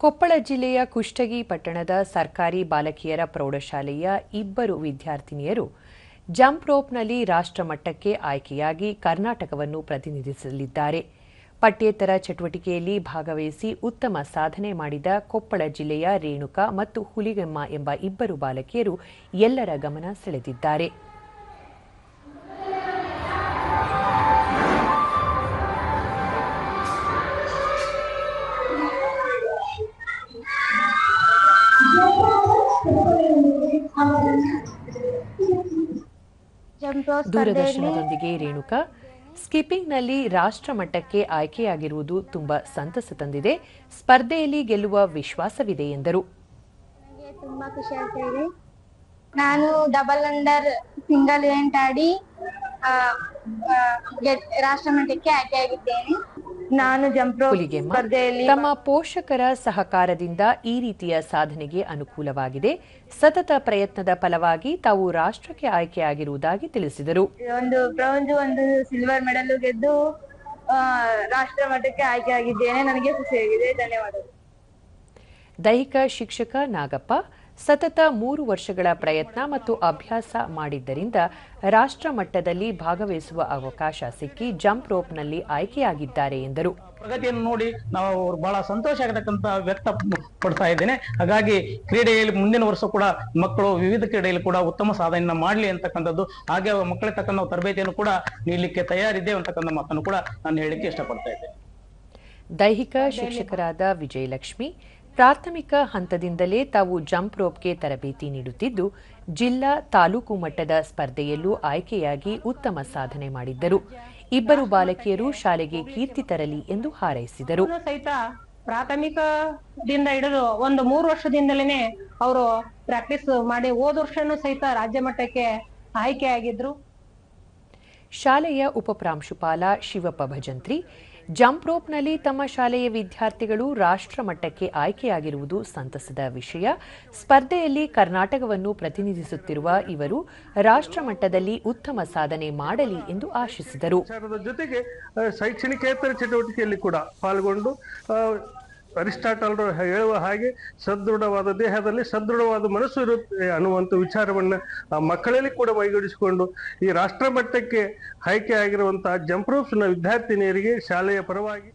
ಕೊಪ್ಪಳ ಜಿಲ್ಲೆಯ ಕುಷ್ಟಗಿ ಪಟ್ಟಣದ ಸರ್ಕಾರಿ ಬಾಲಕಿಯರ ಪ್ರೌಢಶಾಲೆಯ ಇಬ್ಬರು ವಿದ್ಯಾರ್ಥಿನಿಯರು ಜಂಪ್ ರೋಪ್ನಲ್ಲಿ ರಾಷ್ಟ್ರಮಟ್ಟಕ್ಕೆ ಆಯ್ಕೆಯಾಗಿ ಕರ್ನಾಟಕವನ್ನು ಪ್ರತಿನಿಧಿಸಲಿದ್ದಾರೆ. ಪಠ್ಯೇತರ ಚಟುವಟಿಕೆಯಲ್ಲಿ ಭಾಗವಹಿಸಿ ಉತ್ತಮ ಸಾಧನೆ ಮಾಡಿದ ಕೊಪ್ಪಳ ಜಿಲ್ಲೆಯ ರೇಣುಕಾ ಮತ್ತು ಹುಲಿಗೆಮ್ಮ ಎಂಬ ಇಬ್ಬರು ಬಾಲಕಿಯರು ಎಲ್ಲರ ಗಮನ ಸೆಳೆದಿದ್ದಾರೆ. ದೂರದರ್ಶನದೊಂದಿಗೆ ರೇಣುಕಾ. ಸ್ಕಿಪ್ಪಿಂಗ್ನಲ್ಲಿ ರಾಷ್ಟ್ರಮಟ್ಟಕ್ಕೆ ಆಯ್ಕೆಯಾಗಿರುವುದು ತುಂಬಾ ಸಂತಸ ತಂದಿದೆ. ಸ್ಪರ್ಧೆಯಲ್ಲಿ ಗೆಲ್ಲುವ ವಿಶ್ವಾಸವಿದೆ ಎಂದರು. ತುಂಬಾ ಖುಷಿ ಆಗ್ತಾ ಇದೆ. ನಾನು ಡಬಲ್ ಅಂಡರ್ ಸಿಂಗಲ್ ಇವೆಂಟ್ ಆಡಿ ರಾಷ್ಟ್ರಮಟ್ಟಕ್ಕೆ ಆಯ್ಕೆಯಾಗಿದ್ದೇನೆ. ನಾನು ಜಂಪ್ ಸ್ಪರ್ಧೆಯಲ್ಲಿ ತಮ್ಮ ಪೋಷಕರ ಸಹಕಾರದಿಂದ ಈ ರೀತಿಯ ಸಾಧನೆಗೆ ಅನುಕೂಲವಾಗಿದೆ. ಸತತ ಪ್ರಯತ್ನದ ಫಲವಾಗಿ ತಾವು ರಾಷ್ಟ್ರಕ್ಕೆ ಆಯ್ಕೆಯಾಗಿರುವುದಾಗಿ ತಿಳಿಸಿದರು. ಒಂದು ಪ್ರಪಂಚ ಒಂದು ಸಿಲ್ವರ್ ಮೆಡಲ್ ಗೆದ್ದು ರಾಷ್ಟ್ರ ಮಟ್ಟಕ್ಕೆ ಆಯ್ಕೆಯಾಗಿದ್ದೇನೆ. ನನಗೆ ಖುಷಿಯಾಗಿದೆ. ಧನ್ಯವಾದಗಳು. ದೈಹಿಕ ಶಿಕ್ಷಕ ನಾಗಪ್ಪ ಸತತ ಮೂರು ವರ್ಷಗಳ ಪ್ರಯತ್ನ ಮತ್ತು ಅಭ್ಯಾಸ ಮಾಡಿದ್ದರಿಂದ ರಾಷ್ಟ್ರ ಮಟ್ಟದಲ್ಲಿ ಭಾಗವಹಿಸುವ ಅವಕಾಶ ಸಿಕ್ಕಿ ಜಂಪ್ ರೋಪ್ನಲ್ಲಿ ಆಯ್ಕೆಯಾಗಿದ್ದಾರೆ ಎಂದರು. ಪ್ರಗತಿಯನ್ನು ನೋಡಿ ನಾವು ಬಹಳ ಸಂತೋಷ ಆಗತಕ್ಕಂತ ವ್ಯಕ್ತ ಪಡ್ತಾ ಇದ್ದೇನೆ. ಹಾಗಾಗಿ ಕ್ರೀಡೆಯಲ್ಲಿ ಮುಂದಿನ ವರ್ಷ ಕೂಡ ಮಕ್ಕಳು ವಿವಿಧ ಕ್ರೀಡೆಯಲ್ಲಿ ಕೂಡ ಉತ್ತಮ ಸಾಧನೆಯನ್ನ ಮಾಡಲಿ ಅಂತಕ್ಕಂಥದ್ದು ಹಾಗೆ ಮಕ್ಕಳ ತಕ್ಕಂಥ ನಾವು ತರಬೇತಿಯನ್ನು ಕೂಡ ನೀಡಲಿಕ್ಕೆ ತಯಾರಿದ್ದೇವೆ ಅಂತಕ್ಕಂಥ ಮಾತನ್ನು ಕೂಡ ನಾನು ಹೇಳಲಿಕ್ಕೆ ಇಷ್ಟಪಡ್ತಾ ಇದ್ದೇನೆ. ದೈಹಿಕ ಶಿಕ್ಷಕರಾದ ವಿಜಯಲಕ್ಷ್ಮಿ ಪ್ರಾಥಮಿಕ ಹಂತದಿಂದಲೇ ತಾವು ಜಂಪ್ ರೋಪ್ಗೆ ತರಬೇತಿ ನೀಡುತ್ತಿದ್ದು ಜಿಲ್ಲಾ ತಾಲೂಕು ಮಟ್ಟದ ಸ್ಪರ್ಧೆಯಲ್ಲೂ ಆಯ್ಕೆಯಾಗಿ ಉತ್ತಮ ಸಾಧನೆ ಮಾಡಿದ್ದರು. ಇಬ್ಬರು ಬಾಲಕಿಯರು ಶಾಲೆಗೆ ಕೀರ್ತಿ ತರಲಿ ಎಂದು ಹಾರೈಸಿದರು. ಪ್ರಾಥಮಿಕದಿಂದ ಹಿಡಿದು ಒಂದು ಮೂರು ವರ್ಷದಿಂದಲೇ ಅವರು ಪ್ರಾಕ್ಟೀಸ್ ಮಾಡಿ ಹೋದ ವರ್ಷನೂ ಸಹಿತ ರಾಜ್ಯ ಮಟ್ಟಕ್ಕೆ ಆಯ್ಕೆಯಾಗಿದ್ರು. ಶಾಲೆಯ ಉಪಪ್ರಾಂಶುಪಾಲ ಶಿವಪ್ಪ ಭಜಂತ್ರಿ ಜಂಪ್ ರೋಪ್ನಲ್ಲಿ ತಮ್ಮ ಶಾಲೆಯ ವಿದ್ಯಾರ್ಥಿಗಳು ರಾಷ್ಟ್ರ ಮಟ್ಟಕ್ಕೆ ಆಯ್ಕೆಯಾಗಿರುವುದು ಸಂತಸದ ವಿಷಯ. ಸ್ಪರ್ಧೆಯಲ್ಲಿ ಕರ್ನಾಟಕವನ್ನು ಪ್ರತಿನಿಧಿಸುತ್ತಿರುವ ಇವರು ರಾಷ್ಟ್ರ ಮಟ್ಟದಲ್ಲಿ ಉತ್ತಮ ಸಾಧನೆ ಮಾಡಲಿ ಎಂದು ಆಶಿಸಿದರು. ಜೊತೆಗೆ ಶೈಕ್ಷಣಿಕೇತರ ಚಟುವಟಿಕೆಯಲ್ಲಿ ಕೂಡ ಪಾಲ್ಗೊಂಡು ಅರಿಸ್ಟಾಟಲ್ರು ಹೇಳುವ ಹಾಗೆ ಸದೃಢವಾದ ದೇಹದಲ್ಲಿ ಸದೃಢವಾದ ಮನಸ್ಸು ಇರುತ್ತೆ ಅನ್ನುವಂಥ ವಿಚಾರವನ್ನ ಆ ಮಕ್ಕಳಲ್ಲಿ ಕೂಡ ಮೈಗೂಡಿಸಿಕೊಂಡು ಈ ರಾಷ್ಟ್ರ ಮಟ್ಟಕ್ಕೆ ಆಯ್ಕೆ ಆಗಿರುವಂತಹ ಜಂಪ್ರೂಫ್ಸ್ನ ವಿದ್ಯಾರ್ಥಿನಿಯರಿಗೆ ಶಾಲೆಯ ಪರವಾಗಿ